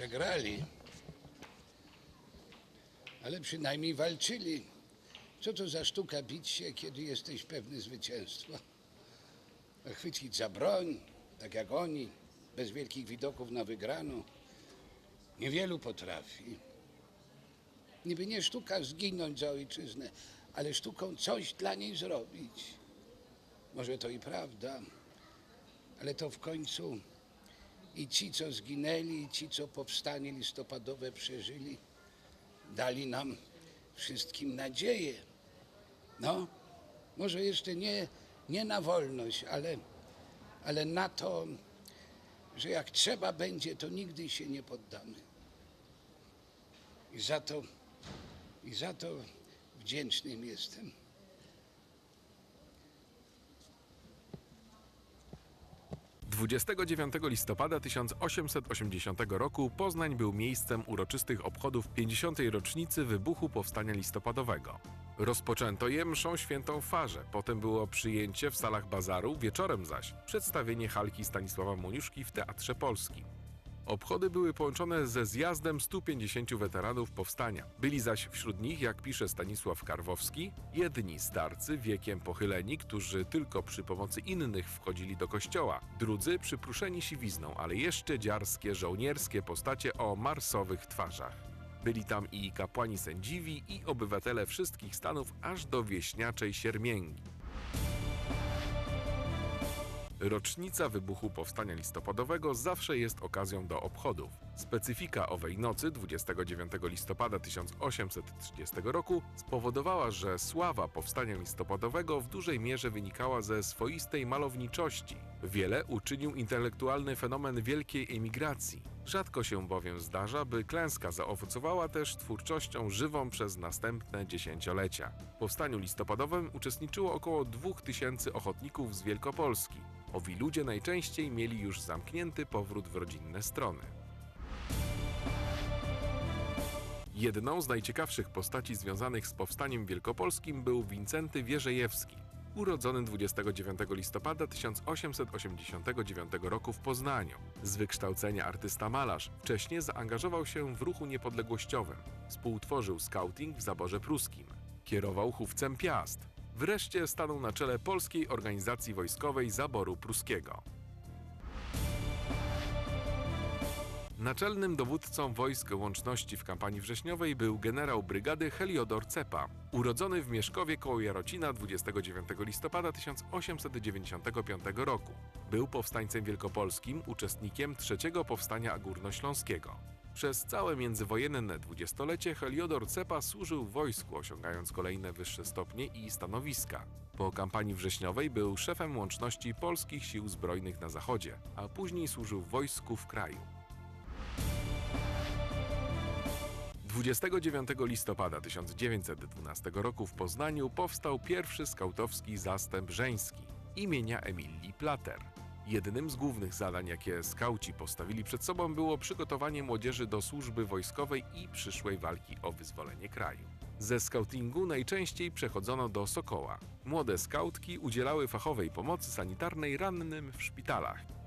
Przegrali. Ale przynajmniej walczyli. Co to za sztuka bić się, kiedy jesteś pewny zwycięstwa? Chwycić za broń, tak jak oni, bez wielkich widoków na wygraną. Niewielu potrafi. Niby nie sztuka zginąć za ojczyznę, ale sztuką coś dla niej zrobić. Może to i prawda, ale to w końcu i ci, co zginęli, i ci, co powstanie listopadowe przeżyli, dali nam wszystkim nadzieję. No, może jeszcze nie, nie na wolność, ale, ale na to, że jak trzeba będzie, to nigdy się nie poddamy. I za to, i za to wdzięcznym jestem. 29 listopada 1880 roku Poznań był miejscem uroczystych obchodów 50. rocznicy wybuchu Powstania Listopadowego. Rozpoczęto je mszą świętą Farze, potem było przyjęcie w salach bazaru, wieczorem zaś przedstawienie halki Stanisława Moniuszki w Teatrze Polskim. Obchody były połączone ze zjazdem 150 weteranów powstania. Byli zaś wśród nich, jak pisze Stanisław Karwowski, jedni starcy wiekiem pochyleni, którzy tylko przy pomocy innych wchodzili do kościoła, drudzy przypruszeni siwizną, ale jeszcze dziarskie żołnierskie postacie o marsowych twarzach. Byli tam i kapłani sędziwi, i obywatele wszystkich stanów, aż do wieśniaczej siermięgi. Rocznica wybuchu Powstania Listopadowego zawsze jest okazją do obchodów. Specyfika owej nocy 29 listopada 1830 roku spowodowała, że sława Powstania Listopadowego w dużej mierze wynikała ze swoistej malowniczości. Wiele uczynił intelektualny fenomen wielkiej emigracji. Rzadko się bowiem zdarza, by klęska zaowocowała też twórczością żywą przez następne dziesięciolecia. W powstaniu listopadowym uczestniczyło około 2000 ochotników z Wielkopolski. Owi ludzie najczęściej mieli już zamknięty powrót w rodzinne strony. Jedną z najciekawszych postaci związanych z powstaniem wielkopolskim był Wincenty Wierzejewski, urodzony 29 listopada 1889 roku w Poznaniu. Z wykształcenia artysta-malarz, wcześniej zaangażował się w ruchu niepodległościowym. Współtworzył skauting w zaborze pruskim. Kierował chówcem Piast. Wreszcie stanął na czele Polskiej Organizacji Wojskowej Zaboru Pruskiego. Naczelnym dowódcą wojsk łączności w kampanii wrześniowej był generał brygady Heliodor Cepa, urodzony w Mieszkowie koło Jarocina 29 listopada 1895 roku. Był powstańcem wielkopolskim, uczestnikiem trzeciego powstania górnośląskiego. Przez całe międzywojenne dwudziestolecie Heliodor Cepa służył wojsku, osiągając kolejne wyższe stopnie i stanowiska. Po kampanii wrześniowej był szefem łączności polskich sił zbrojnych na zachodzie, a później służył wojsku w kraju. 29 listopada 1912 roku w Poznaniu powstał pierwszy skautowski zastęp żeński imienia Emilii Plater. Jednym z głównych zadań, jakie skauci postawili przed sobą, było przygotowanie młodzieży do służby wojskowej i przyszłej walki o wyzwolenie kraju. Ze skautingu najczęściej przechodzono do Sokoła. Młode skautki udzielały fachowej pomocy sanitarnej rannym w szpitalach.